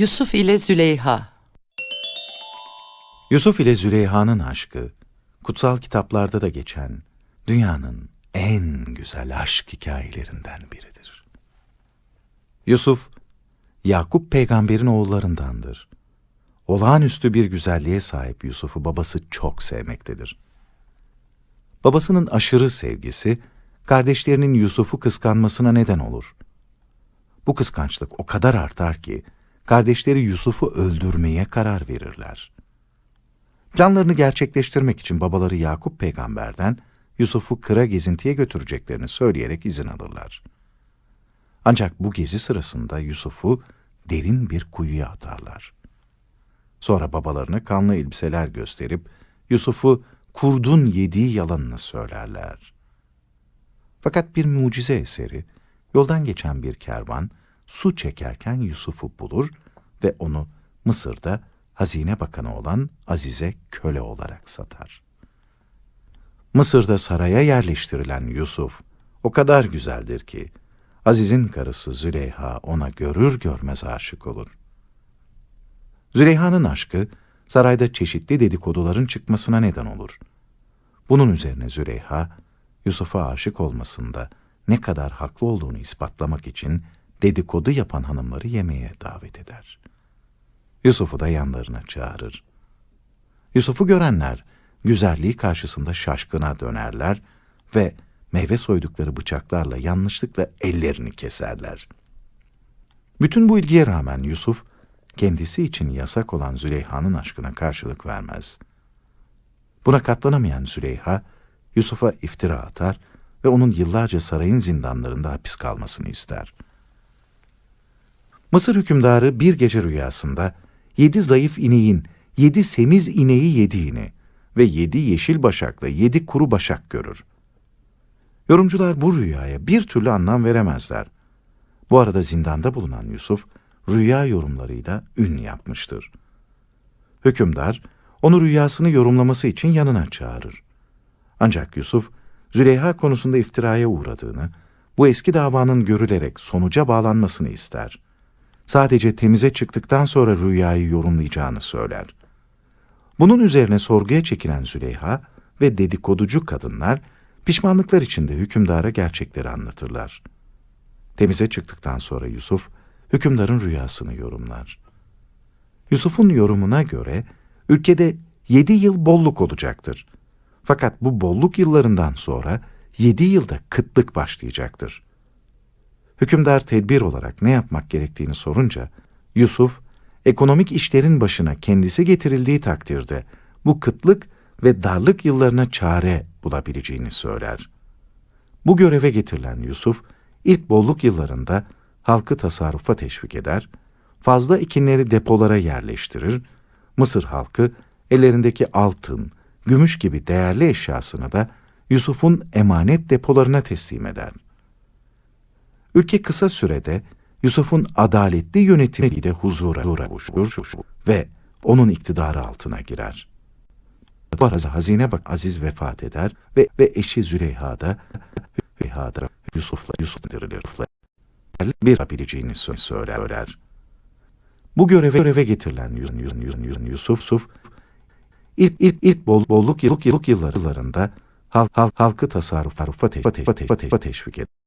Yusuf ile Züleyha Yusuf ile Züleyha'nın aşkı, kutsal kitaplarda da geçen dünyanın en güzel aşk hikayelerinden biridir. Yusuf, Yakup peygamberin oğullarındandır. Olağanüstü bir güzelliğe sahip Yusuf'u babası çok sevmektedir. Babasının aşırı sevgisi, kardeşlerinin Yusuf'u kıskanmasına neden olur. Bu kıskançlık o kadar artar ki, kardeşleri Yusuf'u öldürmeye karar verirler. Planlarını gerçekleştirmek için babaları Yakup peygamberden Yusuf'u kıra gezintiye götüreceklerini söyleyerek izin alırlar. Ancak bu gezi sırasında Yusuf'u derin bir kuyuya atarlar. Sonra babalarına kanlı elbiseler gösterip Yusuf'u kurdun yediği yalanını söylerler. Fakat bir mucize eseri, yoldan geçen bir kervan su çekerken Yusuf'u bulur ve onu Mısır'da hazine bakanı olan Aziz'e köle olarak satar. Mısır'da saraya yerleştirilen Yusuf o kadar güzeldir ki Aziz'in karısı Züleyha ona görür görmez aşık olur. Züleyha'nın aşkı sarayda çeşitli dedikoduların çıkmasına neden olur. Bunun üzerine Züleyha, Yusuf'a aşık olmasında ne kadar haklı olduğunu ispatlamak için dedikodu yapan hanımları yemeğe davet eder. Yusuf'u da yanlarına çağırır. Yusuf'u görenler güzelliği karşısında şaşkına dönerler ve meyve soydukları bıçaklarla yanlışlıkla ellerini keserler. Bütün bu ilgiye rağmen Yusuf, kendisi için yasak olan Züleyha'nın aşkına karşılık vermez. Buna katlanamayan Züleyha, Yusuf'a iftira atar ve onun yıllarca sarayın zindanlarında hapis kalmasını ister. Mısır hükümdarı bir gece rüyasında yedi zayıf ineğin yedi semiz ineği yediğini ve yedi yeşil başakla yedi kuru başak görür. Yorumcular bu rüyaya bir türlü anlam veremezler. Bu arada zindanda bulunan Yusuf, rüya yorumlarıyla ün yapmıştır. Hükümdar, onu rüyasını yorumlaması için yanına çağırır. Ancak Yusuf, Züleyha konusunda iftiraya uğradığını, bu eski davanın görülerek sonuca bağlanmasını ister. Sadece temize çıktıktan sonra rüyayı yorumlayacağını söyler. Bunun üzerine sorguya çekilen Züleyha ve dedikoducu kadınlar, pişmanlıklar içinde hükümdara gerçekleri anlatırlar. Temize çıktıktan sonra Yusuf, hükümdarın rüyasını yorumlar. Yusuf'un yorumuna göre ülkede yedi yıl bolluk olacaktır. Fakat bu bolluk yıllarından sonra yedi yılda kıtlık başlayacaktır. Hükümdar tedbir olarak ne yapmak gerektiğini sorunca, Yusuf, ekonomik işlerin başına kendisi getirildiği takdirde bu kıtlık ve darlık yıllarına çare bulabileceğini söyler. Bu göreve getirilen Yusuf, ilk bolluk yıllarında halkı tasarrufa teşvik eder, fazla ekinleri depolara yerleştirir, Mısır halkı ellerindeki altın, gümüş gibi değerli eşyasını da Yusuf'un emanet depolarına teslim eder. Ülke kısa sürede Yusuf'un adaletli yönetimiyle huzura kavuşur ve onun iktidarı altına girer. Bu arada hazine bak Aziz vefat eder ve, ve eşi Züleyha da Züleyha da Yusuf'la Yusuf dirilir bir yapabileceğini sö- söyler. Bu göreve göreve getirilen Yus- Yus- Yus- Yus- Yusuf, Yusuf ilk ilk ilk bol, bolluk yıllık yıllık yıllarında halk, halk, halkı tasarrufa te- te- te- teşvik eder.